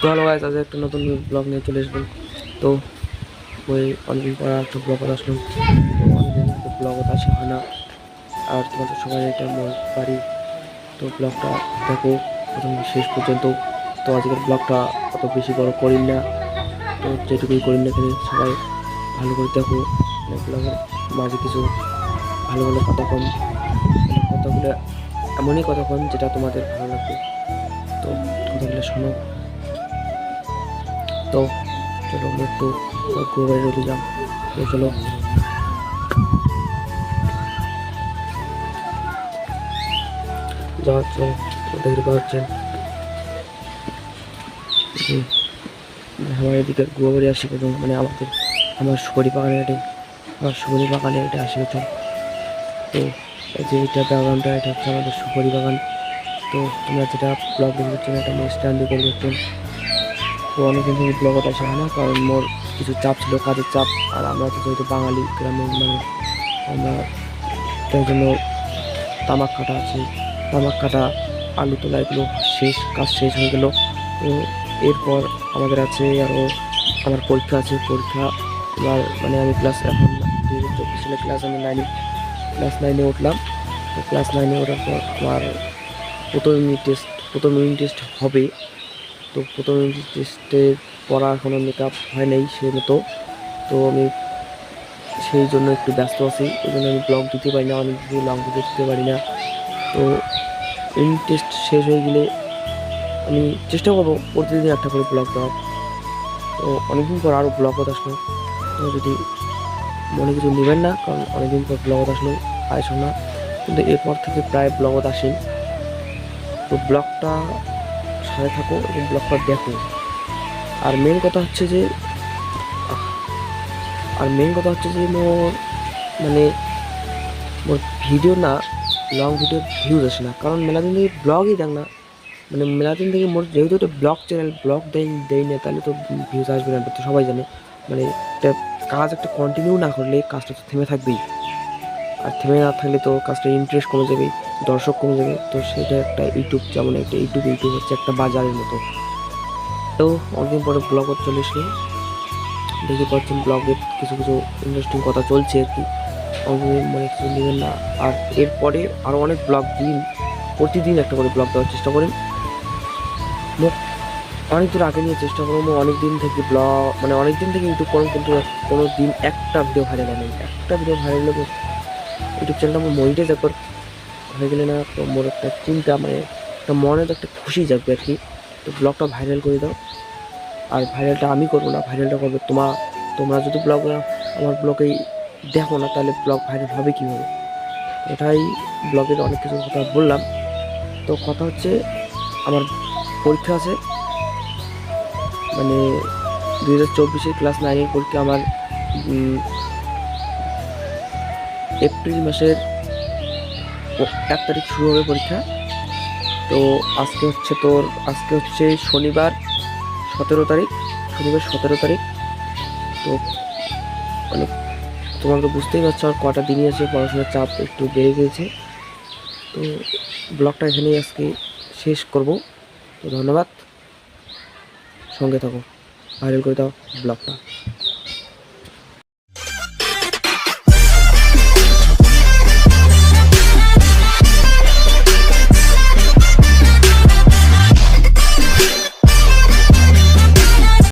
তো hello guys আজ একটা নতুন ব্লগ নিয়ে চলে আসলাম তো ওই অনেকদিন পর একটা ব্লগ আসলাম। অনেকদিন ব্লগ আসা হয় না। আর তোমাদের সবাই এটা মন পারি তো ব্লগটা দেখো, প্রথম শেষ পর্যন্ত। তো আজকের ব্লগটা অত বেশি বড় করি না। তো যেটুকুই করি না এখানে সবাই ভালো করে দেখো। ব্লগের মাঝে কিছু ভালো ভালো কথা কম। মানে কথাগুলো এমনই কথা কম যেটা তোমাদের ভালো লাগবে। তো কথাগুলো শোনো। তো চলো, আমরা একটু ঘুরে রোদে যাম চলো। আমার এদিকে আসি মানে আমাদের, আমার সুপারি বাগানে এটা আমার সুপারি বাগানে এটা আসি প্রথম। তো যে এটা বাগানটা এটা হচ্ছে আমাদের সুপারি বাগান তো তোমরা যেটা ব্লগ দেখতে এটা আমার স্ট্যান্ডে করে তো অনেকদিন থেকে ব্লগত আসা হয় না, কারণ মোর কিছু চাপ ছিল, কাজের চাপ, আর আমরা তো যেহেতু বাঙালি গ্রামের মানুষ, আমরা তাই জন্য তামাক কাটা আছে, তামাক কাটা, আলু তোলা, এগুলো শেষ, কাজ শেষ হয়ে গেল। এরপর আমাদের আছে আরও আমার পরীক্ষা আছে, পরীক্ষা এবার মানে আমি ক্লাস এখন দুই হাজার চব্বিশ সালে ক্লাস আমি নাইনে ক্লাস নাইনে উঠলাম। তো ক্লাস নাইনে ওঠার পর আমার প্রথম ইউনিট টেস্ট প্রথম ইউনিট টেস্ট হবে। তো প্রথম টেস্টের পড়া এখনও মেকআপ হয় নাই সে মতো তো আমি সেই জন্য একটু ব্যস্ত আছি এই জন্য আমি ব্লগ দিতে পারি না, অনেক দিন লং ভিডিও দিতে পারি না। তো ইউনিট টেস্ট শেষ হয়ে গেলে আমি চেষ্টা করব প্রতিদিন একটা করে ব্লগ দেওয়ার। তো অনেকদিন পর আরও ব্লগত আসলো। তো যদি মনে কিছু নেবেন না, কারণ অনেকদিন পর ব্লগত আসলো আসো না। কিন্তু এরপর থেকে প্রায় ব্লগত আসি তো ব্লগটা সাথে থাকো এবং ব্লগটা দেখো। আর মেন কথা হচ্ছে যে আর মেন কথা হচ্ছে যে মোর মানে মোর ভিডিও না লং ভিডিও ভিউজ আসে না। কারণ মেলাদিন থেকে ব্লগই দেখ না। মানে মেলাদিন থেকে মোর যেহেতু একটা ব্লগ চ্যানেল ব্লগ দেয় দেয় না, তাহলে তো ভিউজ আসবে না তো সবাই জানে। মানে একটা কাজ একটা কন্টিনিউ না করলে, কাজটা তো থেমে থাকবেই। আর থেমে না থাকলে তো কাজটার ইন্টারেস্ট কমে যাবে, দর্শক কমে যাবে। তো সেটা একটা ইউটিউব যেমন একটা ইউটিউব ইউটিউব হচ্ছে একটা বাজারের মতো। তো অনেকদিন পরে ব্লগ চলে এসলো দেখতে পাচ্ছেন ব্লগে কিছু কিছু ইন্টারেস্টিং কথা চলছে আর কি। অনেকদিন মনে কিছু নেবেন না। আর এরপরে আরও অনেক ব্লগ দিন, প্রতিদিন একটা করে ব্লগ দেওয়ার চেষ্টা করেন। অনেক দূর আগে নিয়ে চেষ্টা করব অনেক দিন থেকে ব্লগ মানে অনেক দিন থেকে ইউটিউব করুন কিন্তু কোনো দিন একটা ভিডিও ভাইরাল হয় নাই একটা ভিডিও ভাইরাল হলে ইউটিউব চ্যানেলটা আমার মনিটাইজ একবার হয়ে গেলে না তো মোর একটা চিন্তা মানে একটা মনে তো একটা খুশি যাবে আর কি। তো ব্লগটা ভাইরাল করে দাও। আর ভাইরালটা আমি করব না ভাইরালটা করবে তোমার তোমরা যদি ব্লগ আমার ব্লগেই দেখো না, তাহলে ব্লগ ভাইরাল হবে কীভাবে? এটাই ব্লগের অনেক কিছু কথা বললাম। তো কথা হচ্ছে, আমার পরীক্ষা আছে। মানে দু হাজার চব্বিশে ক্লাস নাইনের পরীক্ষা আমার এপ্রিল মাসের এক তারিখ শুরু হবে পরীক্ষা। তো আজকে হচ্ছে তোর, আজকে হচ্ছে শনিবার সতেরো তারিখ, শনিবার সতেরো তারিখ। তো মানে তোমার তো বুঝতেই পারছ, আর কটা দিনই আছে, পড়াশোনার চাপ একটু বেড়ে গিয়েছে। তো ব্লগটা এখানেই আজকে শেষ করব। তো ধন্যবাদ। সঙ্গে থাকো। ভাইরাল করে দাও ব্লগটা।